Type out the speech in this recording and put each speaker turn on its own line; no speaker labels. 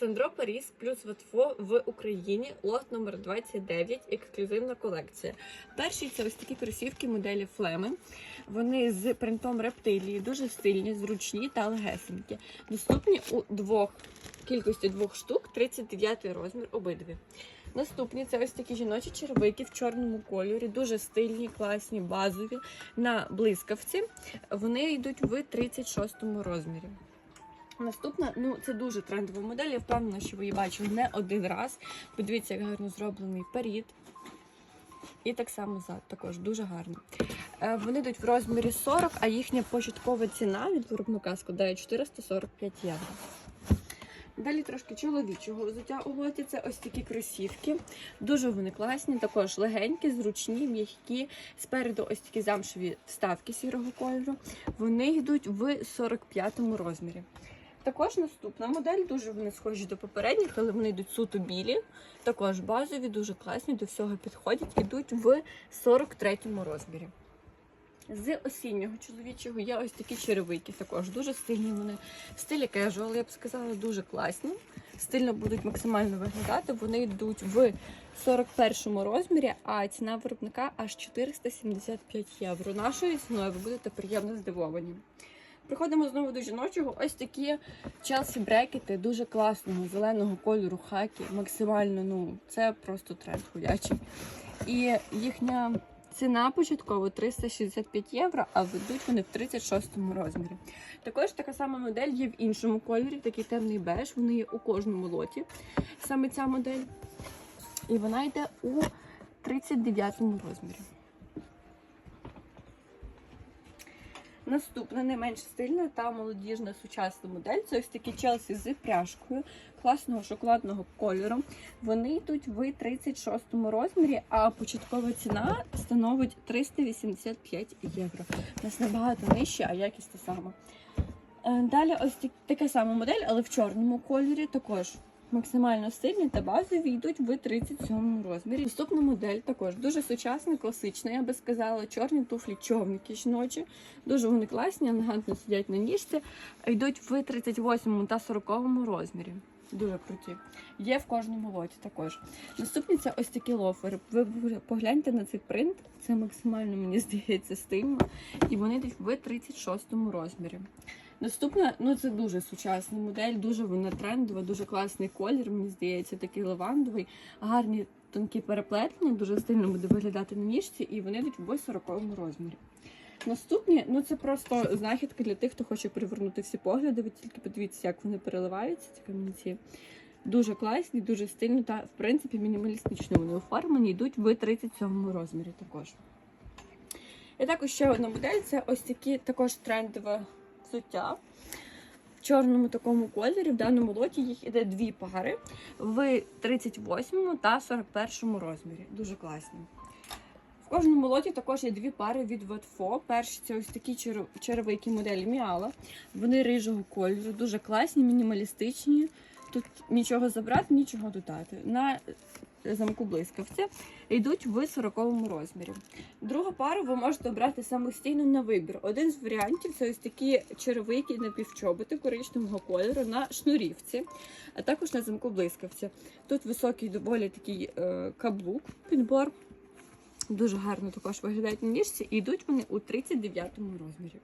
Сандро Паріс плюс Ватфо в Україні, лот номер 29, ексклюзивна колекція. Перші це ось такі кросівки моделі Флеми. Вони з принтом рептилії, дуже стильні, зручні та легесенькі. Доступні у двох кількості двох штук, 39 розмір обидві. Наступні це ось такі жіночі черевики в чорному кольорі, дуже стильні, класні, базові на блискавці. Вони йдуть в 36 розмірі. Наступна, ну це дуже трендова модель. Я впевнена, що ви її бачили не один раз. Подивіться, як гарно зроблений перід. І так само зад, також дуже гарно. Е, Вони йдуть в розмірі 40, а їхня початкова ціна від виробника складає 445 євро. Далі трошки чоловічого взуття у лоті. Це ось такі кросівки. Дуже вони класні, також легенькі, зручні, м'які. Спереду ось такі замшеві вставки сірого кольору. Вони йдуть в 45 розмірі. Також наступна модель, дуже вони схожі до попередніх, але вони йдуть суто білі. Також базові, дуже класні, до всього підходять. Йдуть в 43 розмірі. З осіннього чоловічого є ось такі черевики, також дуже стильні вони. В стилі кежуал, я б сказала, дуже класні. Стильно будуть максимально виглядати. Вони йдуть в 41-му розмірі, а ціна виробника аж 475 євро. Нашою ціною ви будете приємно здивовані. Приходимо знову до жіночого. Ось такі Челсі брекети дуже класного зеленого кольору хакі. Максимально, ну, це просто тренд ходячий. І їхня ціна початкова 365 євро, а ведуть вони в 36 розмірі. Також така сама модель є в іншому кольорі, такий темний беж. Вони є у кожному лоті. Саме ця модель. І вона йде у 39 розмірі. Наступна не менш стильна та молодіжна сучасна модель. Це ось такі челсі з пряжкою класного шоколадного кольору. Вони йдуть в 36 розмірі, а початкова ціна становить 385 євро. У нас набагато нижче, а якість та сама. Е, Далі ось так- така сама модель, але в чорному кольорі також. Максимально стильні та базові йдуть в 37 розмірі. Наступна модель також дуже сучасна, класична, я би сказала. Чорні туфлі човники жіночі. Дуже вони класні, елегантно сидять на ніжці. Йдуть в 38 та 40 розмірі. Дуже круті. Є в кожному лоті також. Наступні це ось такі лофери. Ви погляньте на цей принт. Це максимально, мені здається, стильно. І вони йдуть в 36 розмірі. Наступна, ну це дуже сучасна модель, дуже вона трендова, дуже класний колір, мені здається, такий лавандовий, гарні тонкі переплетення, дуже стильно буде виглядати на ніжці, і вони йдуть в 40 розмірі. Наступні, ну це просто знахідка для тих, хто хоче привернути всі погляди. Ви тільки подивіться, як вони переливаються, ці камінці. Дуже класні, дуже стильні та, в принципі, мінімалістично вони оформлені, йдуть в 37 розмірі також. І також ще одна модель це ось такі також трендове взуття. В чорному такому кольорі, в даному лоті їх іде дві пари в 38 та 41 розмірі. Дуже класні. В кожному лоті також є дві пари від Ветфо. Перші це ось такі чер- черевики моделі Міала. Вони рижого кольору, дуже класні, мінімалістичні. Тут нічого забрати, нічого додати. На замку блискавця йдуть в 40 розмірі. Другу пару ви можете обрати самостійно на вибір. Один з варіантів це ось такі черевики напівчоботи коричневого кольору на шнурівці, а також на замку блискавця. Тут високий доволі такий е, каблук, підбор. Дуже гарно також виглядають на ніжці і йдуть вони у 39 розмірі.